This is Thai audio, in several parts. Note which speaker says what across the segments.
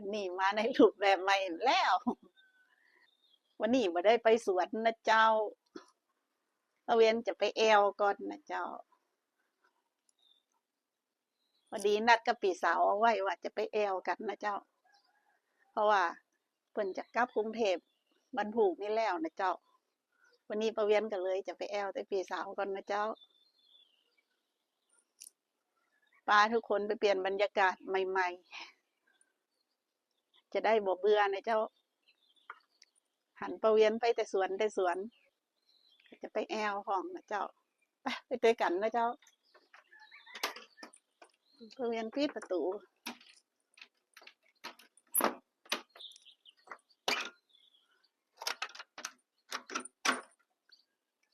Speaker 1: วันนี้มาในรูปแบบใหม่แล้ว วันนี้มาได้ไปสวนนะเจ้าตะเวียนจะไปแอวก่อนนะเจ้าพอดีนัดกับปีสาวเอาไว้ว่าจะไปแอวกันนะเจ้า เพราะว่าเพิ่นจะกลับกรุงเทพบรรพุกนี่แล้วนะเจ้า วันนี้ประเวียนกันเลยจะไปแอวแต่ปีสาวก่อนนะเจ้าป้าทุกคนไปเปลี่ยนบรรยากาศใหม่ ๆ จะได้บ่เบื่อนะเจ้า หันประเวียนไปแต่สวนแต่สวน จะไปแอวของนะเจ้า ไปไปเจอกันนะเจ้าประเวียนปิดประตู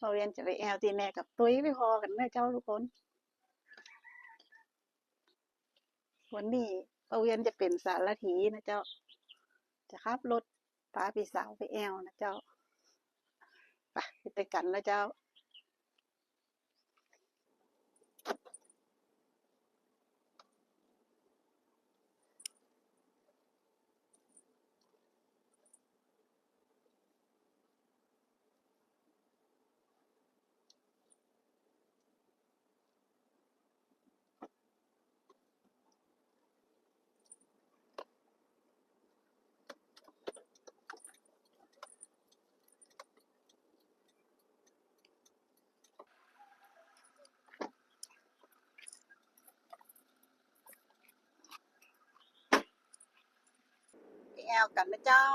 Speaker 1: ประเวียนจะไปแอวตีแม่กับตุ้ยไปพอกันนะเจ้าทุกคนวันนี้ประเวียนจะเป็นสารถีนะเจ้า จะขับรถพาพี่สาวไปแอวนะเจ้าไปไปกันแล้วเจ้า อวกันนะเจ้า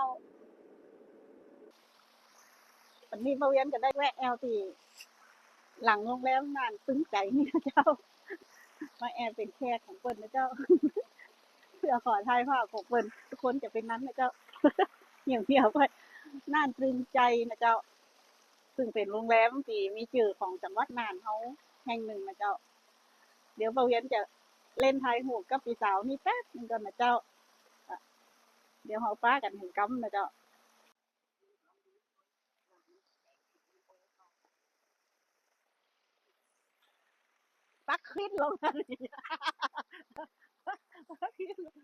Speaker 1: วันนี้ประเวียนจะได้แวะแอลที่ หลังโรงแรมนานซึ้งใจนี่นะเจ้า มาแอลเป็นแขกของเปิ้นนะเจ้า เพื่อขอถ่ายภาพของเปิ้นทุกคนจะเป็นนั้นนะเจ้าอย่างเดียวไปน่านตรึงใจนะเจ้า ซึ่งเป็นโรงแรมที่มีชื่อของจังหวัดน่านเขาแห่งหนึ่งนะเจ้า เดี๋ยวประเวียนจะเล่นทายหูกับพี่สาวนี่แป๊บนึงก่อนนะเจ้า เดี๋ยวเขาป้ากันถึงกำนะเจ้าปักขึ้นลงมาเลยปักขึ้นลง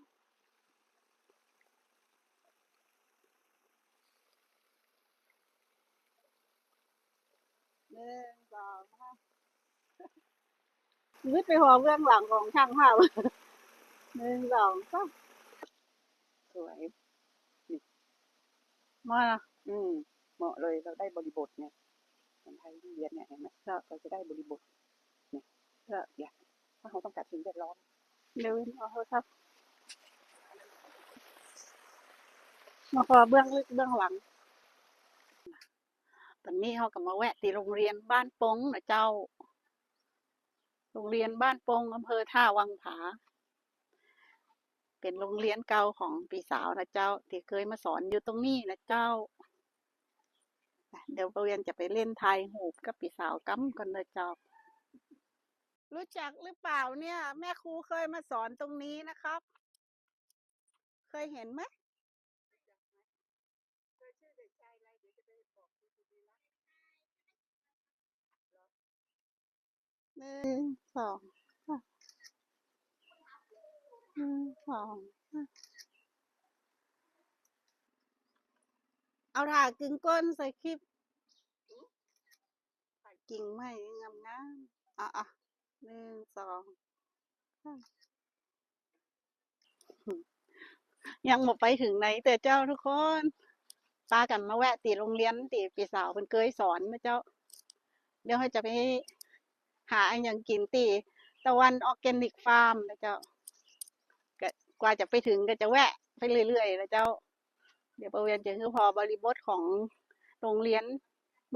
Speaker 1: หนึ่งสองสามยึดไปหอเบื้องหลังของช่างภาพหนึ่งสองสาม สวยนี่มาละ
Speaker 2: อืม เหมาะเลยเราได้บริบทเนี่ยคนไทยที่เรียนเนี่ยเห็นไหมเราจะได้บริบทเนี่ยก็ออยากถ้าเขาต้องการสิ่งแวดล้อม
Speaker 1: เร็วเอาโทรศัพท์มาขอเบื้องลึกเบื้องหลังตอนนี้เขาก็มาแวะที่โรงเรียนบ้านปงนะเจ้า โรงเรียนบ้านปงอำเภอท่าวังผา เป็นโรงเรียนเก่าของปีสาวนะเจ้า ที่เคยมาสอนอยู่ตรงนี้นะเจ้า เดี๋ยวประเวียนจะไปเล่นไทยหูบกับปีสาวกัมกันนะเจ้า รู้จักหรือเปล่าเนี่ย แม่ครูเคยมาสอนตรงนี้นะครับ เคยเห็นไหมหนึ่งสองสาม หนึ่งสองเอาถากึ่งก้นใส่คลิปกิ่งไม้งามงามอะอะหนึ่งสองยังหมดไปถึงไหนแต่เจ้าทุกคนปากันมาแวะตีโรงเรียนตีปีสาวเป็นเคยสอนนะเจ้า เดี๋ยวให้จะไปหาอันอย่างกินตีตะวันออร์แกนิกฟาร์มนะเจ้า กว่าจะไปถึงก็จะแวะไปเรื่อยๆนะเจ้า เดี๋ยวประเวียนจะคือพอบริบทของโรงเรียน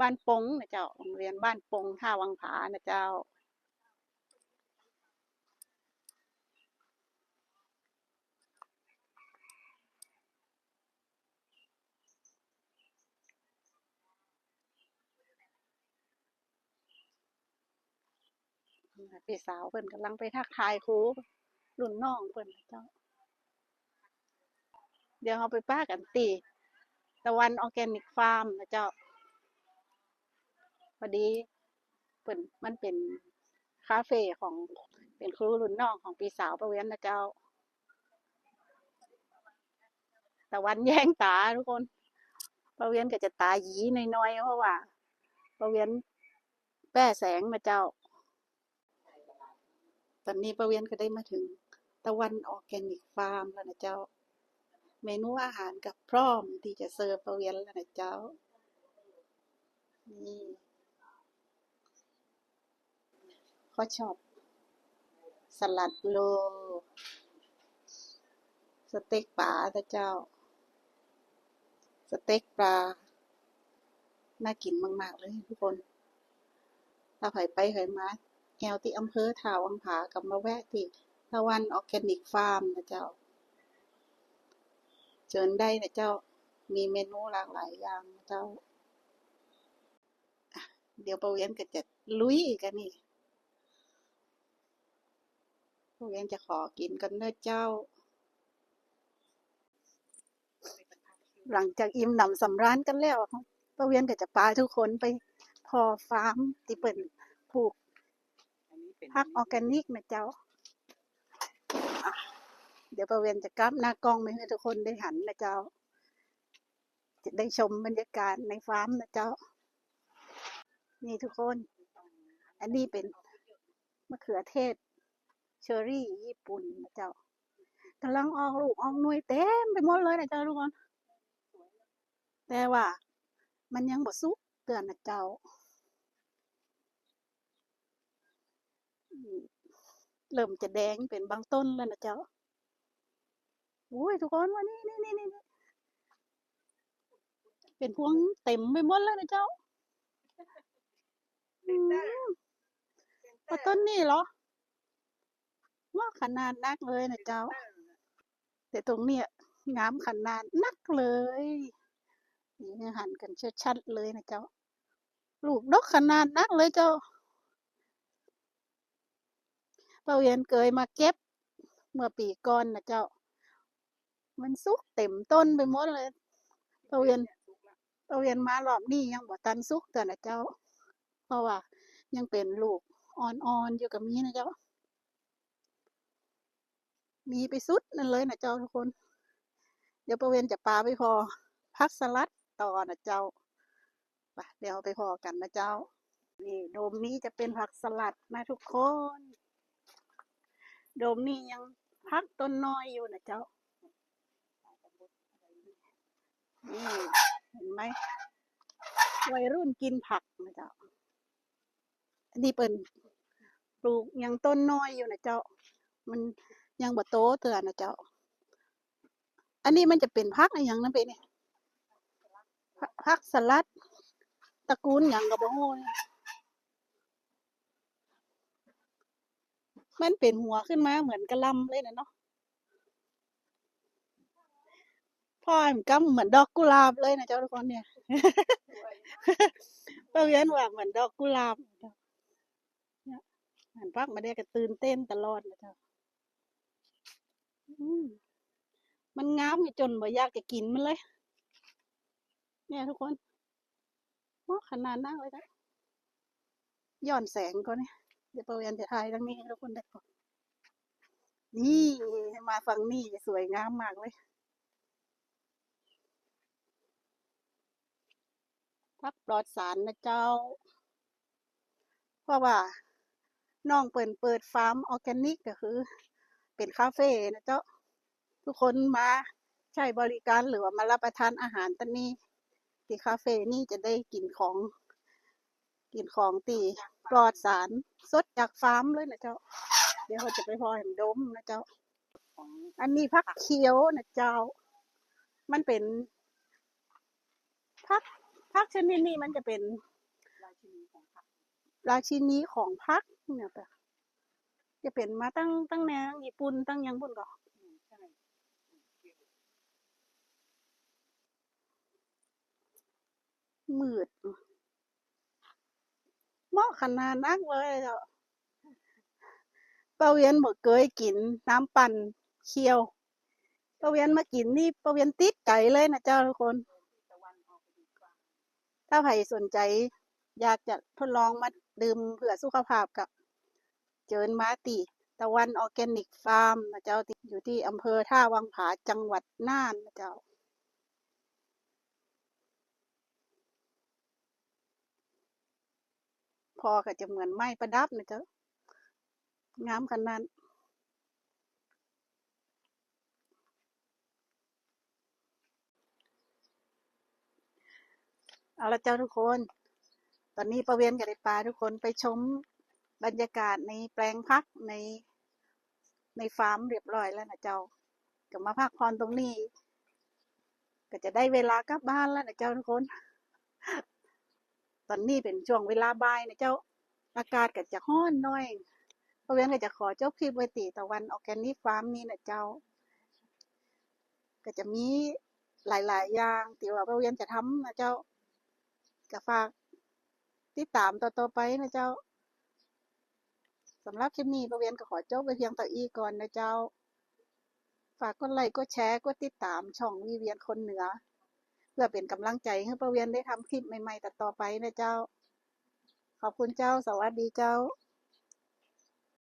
Speaker 1: บ้านปงนะเจ้า โรงเรียนบ้านปงท่าวังผานะเจ้าพี่สาวเพิ่นกำลังไปทักทายครูรุ่นน้องเพิ่นนะเจ้า เดี๋ยวเราไปป้ากันตีตะวันออร์แกนิกฟาร์มนะเจ้าพอดีเปิ่นมันเป็นคาเฟ่ของเป็นครูรุ่นน้องของปีสาวประเวียนนะเจ้า ตะวันแย่งตาทุกคน ประเวียนก็จะตาหยีน้อยๆเพราะว่า ประเวียนแป้แสงนะเจ้า ตอนนี้ประเวียนก็ได้มาถึง ตะวันออร์แกนิกฟาร์มแล้วนะเจ้า เมนูอาหารกับพร้อมที่จะเสิร์ฟประเวียนแล้วนะเจ้า นี่เขาชอบสลัดโล สเต็กปลานะเจ้า สเต็กปลา น่ากินมาก ๆ เลยทุกคนถ้าใครไปใครมาแอวที่อำเภอท่าวังผากับมาแวะที่ตะวันออร์แกนิกฟาร์มนะเจ้า เชิญได้นะเจ้า มีเมนูหลากหลายอย่างเจ้า เดี๋ยวปะเวียนก็จะลุยกันนี่ปะเวียนจะขอกินกันเนอะเจ้า หลังจากอิ่มหนำสำราญกันแล้วปะเวียนก็จะพาทุกคนไปพอฟาร์มที่เปิ่นปลูก
Speaker 2: อันนี้เป็น
Speaker 1: ผักออร์แกนิกนะเจ้า ดี๋ยวประเวียนจะกลับหน้ากล้องไปให้ทุกคนได้หันนะเจ้า จะได้ชมบรรยากาศในฟาร์มนะเจ้า นี่ทุกคน อันนี้เป็นมะเขือเทศ เชอรี่ญี่ปุ่นนะเจ้ากำลังออกลูกออกหน่วยเต็มไปหมดเลยนะเจ้าทุกคน แต่ว่า มันยังบ่สุกเตือนนะเจ้าเริ่มจะแดงเป็นบางต้นแล้วนะเจ้า อ้ยทุกคนว่านี่นี่นี่นี่นี่เป็นพวงเต็มไปหมดแล้วนะเจ้าอืมว่าต้นนี่เหรอ ว่าขนาดนักเลยนะเจ้า แต่ตรงเนี้ยงามขนาดนักเลยนี่หันกันชัดๆเลยนะเจ้า ลูกดกขนาดนักเลยเจ้าเป้าเวียนเคยมาเก็บ เมื่อปีก่อนนะเจ้า มันสุกเต็มต้นไปหมดเลยเป้าเวียนเป้าเวียนมารอบนี้ยังบ่ตันสุกแต่นะเจ้า เพราะว่า ยังเป็นลูกอ่อนๆอยู่กับมีนะเจ้า มีไปสุดนั่นเลยนะเจ้าทุกคน เดี๋ยวประเวนจะปาไปพอ พักสลัดต่อนะเจ้าไปเดี๋ยวไปพอกันนะเจ้า นี่โดมนี้จะเป็นผักสลัดนะทุกคน โดมนี้ยังพักต้นน้อยอยู่นะเจ้า นี่เห็นไหมวัยรุ่นกินผักนะเจ้าอันนี้เป็นปลูกยังต้นน้อยอยู่นะเจ้า มันยังบ่โตเตือนนะเจ้า อันนี้มันจะเป็นพักอะไรอย่างนั้นไปเนี่ยพักสลัด ตระกูลอย่างกับบ่ฮู้เนี่ยมันเป็นหัวขึ้นมาเหมือนกระลำเลยนะเนาะ พ่อมนกำเหมือนดอกกุหลาบเลยนะเจ้าทุกคนเนี่ยป้าเวียนว่าเหมือนดอกกุหลาบนี่ยหันพักมาได้ก็ตื่นเต้นตลอดนะเจ้ามันงามจนบ่อยากจะกินมันเลย เนี่ยทุกคนโอ้ขนาดนั้นเลยนะย้อนแสงก่อนเนี่ยเดี๋ยวป้าเวียนจะถ่ายทางนี้ให้ทุกคนได้ก่อนนี่มาฝั่งนี้สวยงามมากเลย พักปลอดสารนะเจ้า เพราะว่าน้องเปิดเปิดฟาร์มออร์แกนิกก็คือ เป็นคาเฟ่นะเจ้า ทุกคนมาใช้บริการหรือว่ามารับประทานอาหารตันนี้ที่คาเฟ่นี่จะได้กินของ กินของตีปลอดสารสดจากฟาร์มเลยนะเจ้า เดี๋ยวเราจะไปพอเห็นดมนะเจ้า
Speaker 2: อง
Speaker 1: อันนี้พักเขียวนะเจ้า มันเป็นพัก พักชนิดนี้มันจะเป็น
Speaker 2: ราชินีของผัก
Speaker 1: ราชินีของพักเนี่ยแต่จะเป็นมาตั้งตั้งแนวญี่ปุ่นตั้งยังบุ่นก่อน
Speaker 2: มื
Speaker 1: ดเหมาะขนาดนักเลยเจ้าป้าเวียนบอกเคยกินน้ำปั่นเคียวป้าเวียนมากินนี่ป้าเวียนติดใจเลยนะเจ้าทุกคน ถ้าใครสนใจ อยากจะทดลองมาดื่มเพื่อสุขภาพกับ เจิญมาติ ตะวันออร์แกนิกฟาร์มนะเจ้าอยู่ที่อำเภอท่าวังผาจังหวัดน่านนะเจ้าพอก็จะเหมือนไม้ประดับนะเจ้างามขนาด เอาละเจ้าทุกคน ตอนนี้ประเวียนกับได้ปลาทุกคนไปชมบรรยากาศในแปลงพักในในฟาร์มเรียบร้อยแล้วนะเจ้าก็มาพักผ่อนตรงนี้ ก็จะได้เวลากลับบ้านแล้วนะเจ้าทุกคน ตอนนี้เป็นช่วงเวลาบ่ายนะเจ้า อากาศก็จะร้อนหน่อยเพระฉะนั้นก็จะขอจบคลิปไว้ตีตะวันออแกนิกฟาร์มนี้นะเจ้า ก็จะมีหลาย ๆ อย่างที่ว่าเพระฉะนั้นจะทำนะเจ้า ก็ฝากติดตามต่อๆไปนะเจ้าสำหรับคลิปนี้ประเวียนก็ขอจบไปเพียงต่ออีก่อนนะเจ้า ฝากกดไลค์กดแชร์กดติดตามช่องวีเวียนคนเหนือ เพื่อเป็นกำลังใจให้ประเวียนได้ทำคลิปใหม่ๆต่อๆไปนะเจ้า ขอบคุณเจ้า สวัสดีเจ้า